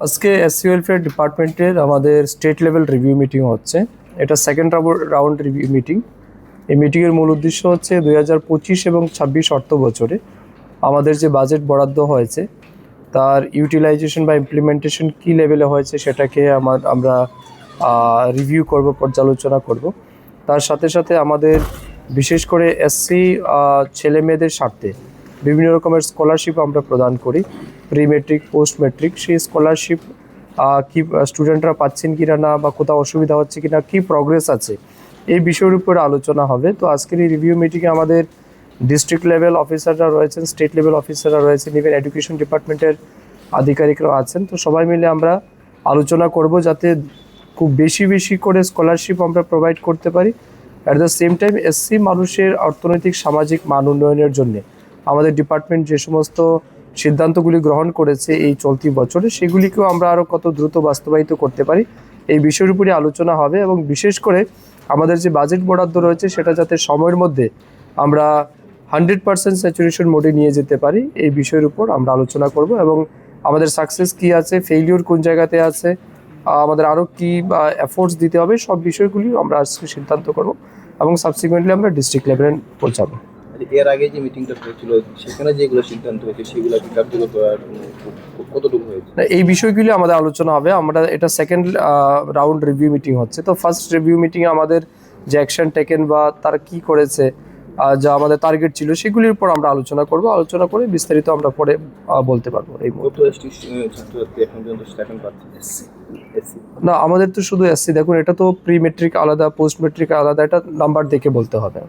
আজকে SC welfare ডিপার্টমেন্টের আমাদের স্টেট লেভেল রিভিউ মিটিং হচ্ছে। এটা সেকেন্ড রাউন্ড রিভিউ মিটিং এই মিটিংয়ের মূল উদ্দেশ্য হচ্ছে দুই হাজার পঁচিশ এবং ছাব্বিশ অর্থ বছরে আমাদের যে বাজেট বরাদ্দ হয়েছে, তার ইউটিলাইজেশন বা ইমপ্লিমেন্টেশন কী লেভেলে হয়েছে সেটাকে আমার, আমরা রিভিউ করব, পর্যালোচনা করব। তার সাথে সাথে আমাদের বিশেষ করে এসসি ছেলে মেয়েদের স্বার্থে বিভিন্ন রকমের স্কলারশিপ আমরা প্রদান করি। প্রি মেট্রিক পোস্ট মেট্রিক সেই স্কলারশিপ কি স্টুডেন্টরা পাচ্ছেন কি না বা কোথাও অসুবিধা হচ্ছে কি না কী প্রগ্রেস আছে, এই বিষয়ের উপর আলোচনা হবে। তো আজকের এই রিভিউ মিটিংয়ে আমাদের ডিস্ট্রিক্ট লেভেল অফিসাররা রয়েছেন স্টেট লেভেল অফিসাররা রয়েছেন ইভেন এডুকেশন ডিপার্টমেন্টের আধিকারিকরাও আছেন। তো সবাই মিলে আমরা আলোচনা করব যাতে খুব বেশি বেশি করে স্কলারশিপ আমরা প্রোভাইড করতে পারি। At the same time SC মানুষের অর্থনৈতিক, সামাজিক মান উন্নয়নের জন্য। আমাদের ডিপার্টমেন্ট যে সমস্ত সিদ্ধান্তগুলি গ্রহণ করেছে এই চলতি বছরে, সেগুলিকেও আমরা আরও কত দ্রুত বাস্তবায়িত করতে পারি, এই বিষয়ের উপরে আলোচনা হবে এবং বিশেষ করে আমাদের যে বাজেট বরাদ্দ রয়েছে, সেটা যাতে সময়ের মধ্যে আমরা হান্ড্রেড পার্সেন্ট স্যাচুরেশন মোডে নিয়ে যেতে পারি, এই বিষয়ের উপর আমরা আলোচনা করব এবং আমাদের সাকসেস কি আছে ফেইলিওর কোন জায়গাতে আছে আমাদের আরও কী এফোর্টস দিতে হবে, সব বিষয়গুলি আমরা আজকে সিদ্ধান্ত করব এবং সাবসিকুয়েন্টলি আমরা ডিস্ট্রিক্ট লেভেলে পৌঁছাবো। এর আগে যে মিটিংটা হয়েছিল সেখানে যেগুলো সিদ্ধান্ত হয়েছে সেগুলো কি কার্যকর করার কতটুকু হয়েছে? এই বিষয়গুলি আমাদের আলোচনা হবে। আমরা এটা সেকেন্ড রাউন্ড রিভিউ মিটিং হচ্ছে। তো ফার্স্ট রিভিউ মিটিংয়ে আমাদের যে অ্যাকশন টেকেন বা তারা কি করেছে যা আমাদের টার্গেট ছিল সেগুলির উপর আমরা আলোচনা করব। আলোচনা করে বিস্তারিত আমরা পরে বলতে পারব এই না আমাদের তো শুধু এসসি। দেখুন এটা তো প্রি মেট্রিক আলাদা পোস্ট মেট্রিক আলাদা এটা নাম্বার দেখে বলতে হবে।